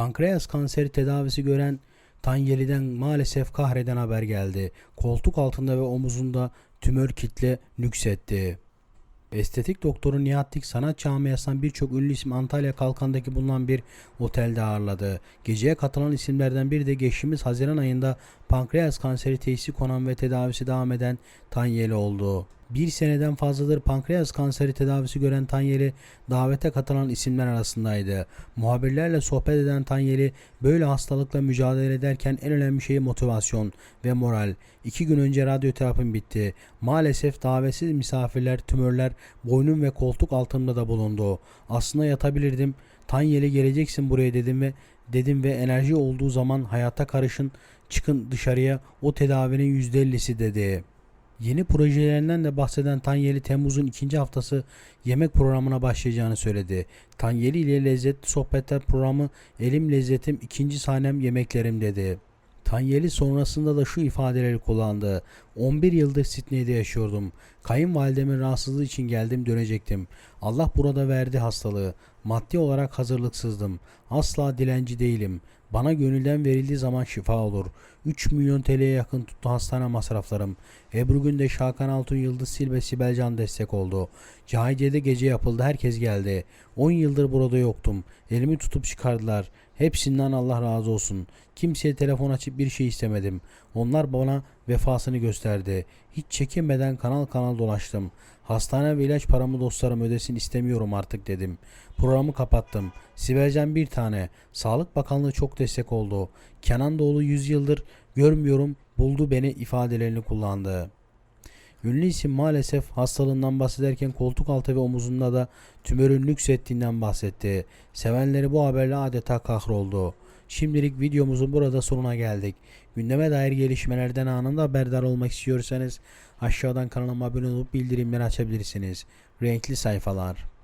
Pankreas kanseri tedavisi gören Tanyeli'den maalesef kahreden haber geldi. Koltuk altında ve omuzunda tümör kitle nüksetti. Estetik doktoru Nihat Dik sanat camiasından birçok ünlü isim Antalya Kalkan'daki bulunan bir otelde ağırladı. Geceye katılan isimlerden biri de geçtiğimiz Haziran ayında pankreas kanseri teşhisi konan ve tedavisi devam eden Tanyeli oldu. Bir seneden fazladır pankreas kanseri tedavisi gören Tanyeli davete katılan isimler arasındaydı. Muhabirlerle sohbet eden Tanyeli böyle hastalıkla mücadele ederken en önemli şey motivasyon ve moral. İki gün önce radyoterapim bitti. Maalesef davetsiz misafirler, tümörler boynum ve koltuk altımda da bulundu. Aslında yatabilirdim. Tanyeli geleceksin buraya dedim ve dedim ve enerji olduğu zaman hayata karışın çıkın dışarıya o tedavinin %50'si dedi. Yeni projelerinden de bahseden Tanyeli Temmuz'un ikinci haftası yemek programına başlayacağını söyledi. Tanyeli ile Lezzetli Sohbetler programı Elim Lezzetim ikinci sahnem yemeklerim dedi. Tanyeli sonrasında da şu ifadeleri kullandı. 11 yıldır Sydney'de yaşıyordum. Kayınvalidemin rahatsızlığı için geldim dönecektim. Allah burada verdi hastalığı. Maddi olarak hazırlıksızdım. Asla dilenci değilim. Bana gönülden verildiği zaman şifa olur. 3 milyon TL'ye yakın tuttu hastane masraflarım. Ebru Günde, Şakan Altun, Yıldız Silbe, Sibel Can destek oldu. Cahide'de gece yapıldı. Herkes geldi. 10 yıldır burada yoktum. Elimi tutup çıkardılar. Hepsinden Allah razı olsun. Kimseye telefon açıp bir şey istemedim. Onlar bana vefasını gösterdi. Hiç çekinmeden kanal kanal dolaştım. Hastane ve ilaç paramı dostlarım ödesin istemiyorum artık dedim. Programı kapattım. Sibelcan bir tane. Sağlık Bakanlığı çok destek oldu. Kenan Doğulu 100 yıldır görmüyorum buldu beni ifadelerini kullandı. Ünlü isim maalesef hastalığından bahsederken koltuk altı ve omuzunda da tümörün nüksettiğinden bahsetti. Sevenleri bu haberle adeta kahroldu. Şimdilik videomuzun burada sonuna geldik. Gündeme dair gelişmelerden anında haberdar olmak istiyorsanız aşağıdan kanalıma abone olup bildirimleri açabilirsiniz. Renkli sayfalar.